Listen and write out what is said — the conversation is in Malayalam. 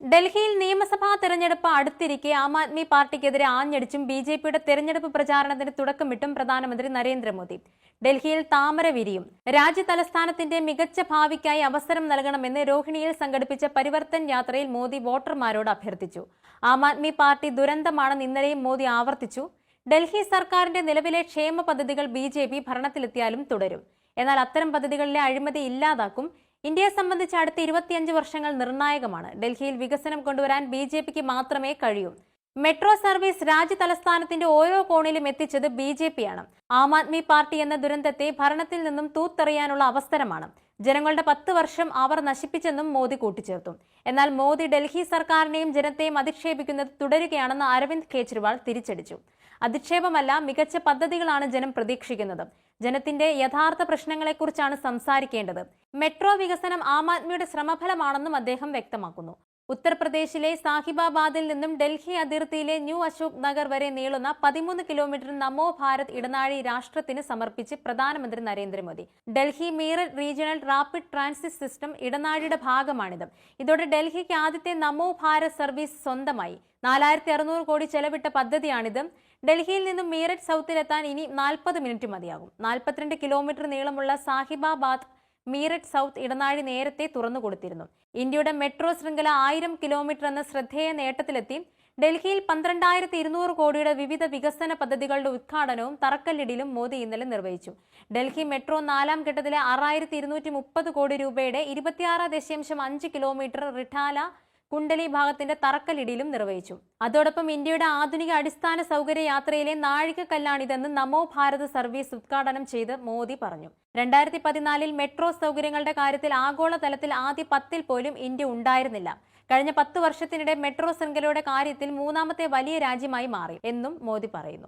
ഡൽഹിയിൽ നിയമസഭാ തെരഞ്ഞെടുപ്പ് അടുത്തിരിക്കെ ആം ആദ്മി പാർട്ടിക്കെതിരെ ആഞ്ഞടിച്ചും ബി ജെ പിയുടെ തെരഞ്ഞെടുപ്പ് പ്രചാരണത്തിന് തുടക്കമിട്ടും പ്രധാനമന്ത്രി നരേന്ദ്രമോദി. ഡൽഹിയിൽ താമര വിരിയും. രാജ്യ തലസ്ഥാനത്തിന്റെ മികച്ച ഭാവിക്കായി അവസരം നൽകണമെന്ന് രോഹിണിയിൽ സംഘടിപ്പിച്ച പരിവർത്തൻ യാത്രയിൽ മോദി വോട്ടർമാരോട് അഭ്യർത്ഥിച്ചു. ആം ആദ്മി പാർട്ടി ദുരന്തമാണെന്ന് ഇന്നലെയും മോദി ആവർത്തിച്ചു. ഡൽഹി സർക്കാരിന്റെ നിലവിലെ ക്ഷേമ പദ്ധതികൾ ബി ഭരണത്തിലെത്തിയാലും തുടരും. എന്നാൽ അത്തരം പദ്ധതികളിലെ അഴിമതി ഇല്ലാതാക്കും ഇന്ത്യയെ സംബന്ധിച്ച് അടുത്ത ഇരുപത്തിയഞ്ച് വർഷങ്ങൾ നിർണായകമാണ്. ഡൽഹിയിൽ വികസനം കൊണ്ടുവരാൻ ബി ജെ പിക്ക് മാത്രമേ കഴിയൂ. മെട്രോ സർവീസ് രാജ്യ തലസ്ഥാനത്തിന്റെ ഓരോ കോണിലും എത്തിച്ചത് ബി ജെ പിയാണ് ആം ആദ്മി പാർട്ടി എന്ന ദുരന്തത്തെ ഭരണത്തിൽ നിന്നും തൂത്തെറിയാനുള്ള അവസരമാണ്. ജനങ്ങളുടെ പത്ത് വർഷം അവർ നശിപ്പിച്ചെന്നും മോദി കൂട്ടിച്ചേർത്തു. എന്നാൽ മോദി ഡൽഹി സർക്കാരിനെയും ജനത്തെയും അധിക്ഷേപിക്കുന്നത് തുടരുകയാണെന്ന് അരവിന്ദ് കെജ്രിവാൾ തിരിച്ചടിച്ചു. അധിക്ഷേപമല്ല മികച്ച പദ്ധതികളാണ് ജനം പ്രതീക്ഷിക്കുന്നത്. ജനത്തിന്റെ യഥാർത്ഥ പ്രശ്നങ്ങളെക്കുറിച്ചാണ് സംസാരിക്കേണ്ടത്. മെട്രോ വികസനം ആം ആദ്മിയുടെ ശ്രമഫലമാണെന്നും അദ്ദേഹം വ്യക്തമാക്കുന്നു. ഉത്തർപ്രദേശിലെ സാഹിബാബാദിൽ നിന്നും ഡൽഹി അതിർത്തിയിലെ ന്യൂ അശോക് നഗർ വരെ നീളുന്ന പതിമൂന്ന് കിലോമീറ്റർ നമോ ഭാരത് ഇടനാഴി രാഷ്ട്രത്തിന് സമർപ്പിച്ച് പ്രധാനമന്ത്രി Narendra Modi. Delhi Meerut regional rapid transit system ഇടനാഴിയുടെ ഭാഗമാണിത്. ഇതോടെ ഡൽഹിക്ക് ആദ്യത്തെ നമോ ഭാരത് സർവീസ് സ്വന്തമായി. നാലായിരത്തി അറുന്നൂറ് കോടി ചെലവിട്ട പദ്ധതിയാണിത്. ഡൽഹിയിൽ നിന്നും മീററ്റ് സൗത്തിലെത്താൻ ഇനി നാൽപ്പത് മിനിറ്റ് മതിയാകും. നാൽപ്പത്തിരണ്ട് കിലോമീറ്റർ നീളമുള്ള സാഹിബാബാദ് മീററ്റ് സൗത്ത് ഇടനാഴി നേരത്തെ തുറന്നുകൊടുത്തിരുന്നു ഇന്ത്യയുടെ മെട്രോ ശൃംഖല ആയിരം കിലോമീറ്റർ എന്ന ശ്രദ്ധേയ നേട്ടത്തിലെത്തി. ഡൽഹിയിൽ പന്ത്രണ്ടായിരത്തി ഇരുന്നൂറ് കോടിയുടെ വിവിധ വികസന പദ്ധതികളുടെ ഉദ്ഘാടനവും തറക്കല്ലിടിലും മോദി ഇന്നലെ നിർവഹിച്ചു. ഡൽഹി മെട്രോ നാലാം ഘട്ടത്തിലെ ആറായിരത്തി ഇരുന്നൂറ്റി മുപ്പത് കോടി രൂപയുടെ ഇരുപത്തിയാറ് ദശാംശം അഞ്ച് കിലോമീറ്റർ റിഠാല കുണ്ടലി ഭാഗത്തിന്റെ തറക്കല്ലിടിയിലും നിർവഹിച്ചു. അതോടൊപ്പം ഇന്ത്യയുടെ ആധുനിക അടിസ്ഥാന സൗകര്യ യാത്രയിലെ നാഴികക്കല്ലാണിതെന്ന് നമോ ഭാരത് സർവീസ് ഉദ്ഘാടനം ചെയ്ത് മോദി പറഞ്ഞു. രണ്ടായിരത്തി പതിനാലിൽ മെട്രോ സൗകര്യങ്ങളുടെ കാര്യത്തിൽ ആഗോളതലത്തിൽ ആദ്യ പത്തിൽ പോലും ഇന്ത്യ ഉണ്ടായിരുന്നില്ല. കഴിഞ്ഞ പത്ത് വർഷത്തിനിടെ മെട്രോ ശൃംഖലയുടെ കാര്യത്തിൽ മൂന്നാമത്തെ വലിയ രാജ്യമായി മാറി എന്നും മോദി പറയുന്നു.